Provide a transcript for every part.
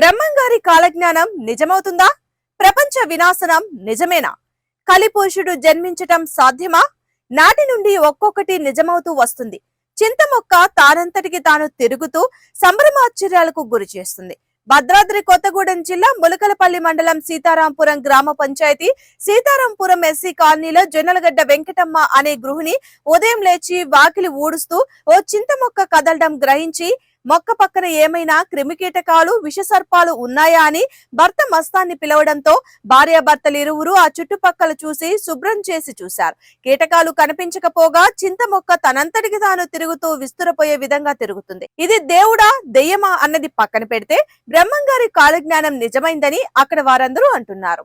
బ్రహ్మంగారి కాలజ్ఞానం నిజమవుతుందా? ప్రపంచ వినాశనం నిజమేనా? కలిపురుషుడు జన్మించటం సాధ్యమా? నాటి నుండి ఒక్కొక్కటి నిజమవుతూ వస్తుంది. చింత మొక్క తానంతటికి తాను తిరుగుతూ సంభ్రమాశ్చర్యాలకు గురి చేస్తుంది. భద్రాద్రి కొత్తగూడెం జిల్లా ములకలపల్లి మండలం సీతారాంపురం గ్రామ పంచాయతీ సీతారాంపురం ఎస్సీ కాలనీలో జొన్నలగడ్డ వెంకటమ్మ అనే గృహిణి ఉదయం లేచి వాకిలి ఊడుస్తూ ఓ చింత మొక్క కదలడం గ్రహించి మొక్క పక్కన ఏమైనా క్రిమికీటకాలు విషసర్పాలు ఉన్నాయా అని భర్త మస్తాన్ని పిలవడంతో భార్యాభర్తలు ఇరువురు ఆ చుట్టుపక్కల చూసి శుభ్రం చేసి చూశారు. కీటకాలు కనిపించకపోగా చింత మొక్క తనంతటికి తాను తిరుగుతూ విస్తురపోయే విధంగా తిరుగుతుంది. ఇది దేవుడా దెయ్యమా అన్నది పక్కన పెడితే బ్రహ్మంగారి కాలజ్ఞానం నిజమైందని అక్కడ వారందరూ అంటున్నారు.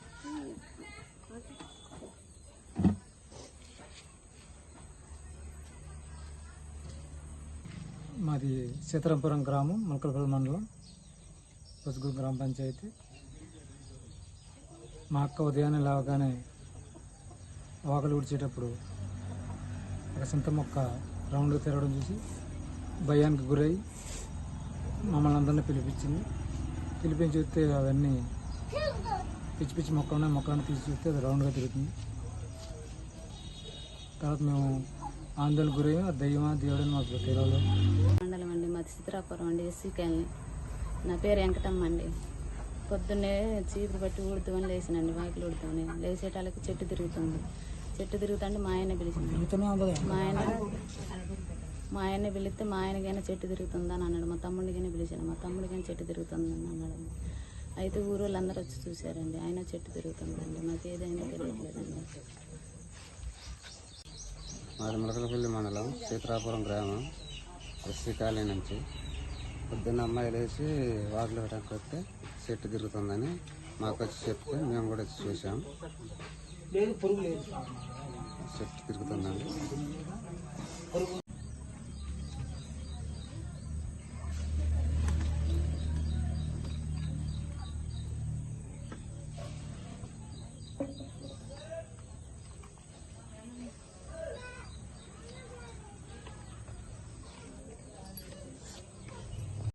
మాది సీతారాంపురం గ్రామం ములకలపల్లి మండలం పసుగు గ్రామ పంచాయతీ. మా అక్క ఉదయాన్నే లేవగానే వాకలు ఉడిచేటప్పుడు ఒక సింత మొక్క రౌండ్గా తిరగడం చూసి భయానికి గురై మమ్మల్ని అందరినీ పిలిపించింది. పిలిపించి చూస్తే అవన్నీ పిచ్చి పిచ్చి మొక్కలు ఉన్నాయి. మొక్కలను తీసి చూస్తే అది రౌండ్గా తిరుగుతుంది. తర్వాత మేము ఆందోళన గురై ఆ దయ్యమా దేవుడని మాకు తెలియదు మాది చిత్రాపురం అండి ఎస్సీ కాలనీ నా పేరు వెంకటమ్మ అండి. పొద్దున్నే చీపురు పట్టి ఊడుతామని లేచినండి వాకిలు ఊడుతామని లేచేటాలకి చెట్టు తిరుగుతుంది. చెట్టు తిరుగుతుంటే మా ఆయన పిలిచింది. మా ఆయన మా ఆయన్ని పిలిస్తే మా ఆయనకైనా చెట్టు తిరుగుతుందా అని అన్నాడు. మా తమ్ముడికైనా పిలిచాను మా తమ్ముడికైనా చెట్టు తిరుగుతుందని అన్నాడు. అయితే ఊరు వాళ్ళందరూ వచ్చి చూశారండి. ఆయన చెట్టు తిరుగుతుందండి. మాకు ఏదైనా తెలియట్లేదండి. మాది ములకలపల్లి మండలం సీతారాపురం గ్రామం. కాలనీ నుంచి. పొద్దున్న అమ్మాయి లేచి వాకిలు పెట్టడానికి వస్తే చెట్టు తిరుగుతుందని మాకు వచ్చి చెప్తే మేము కూడా వచ్చి చూసాం. చెట్టు తిరుగుతుందండి.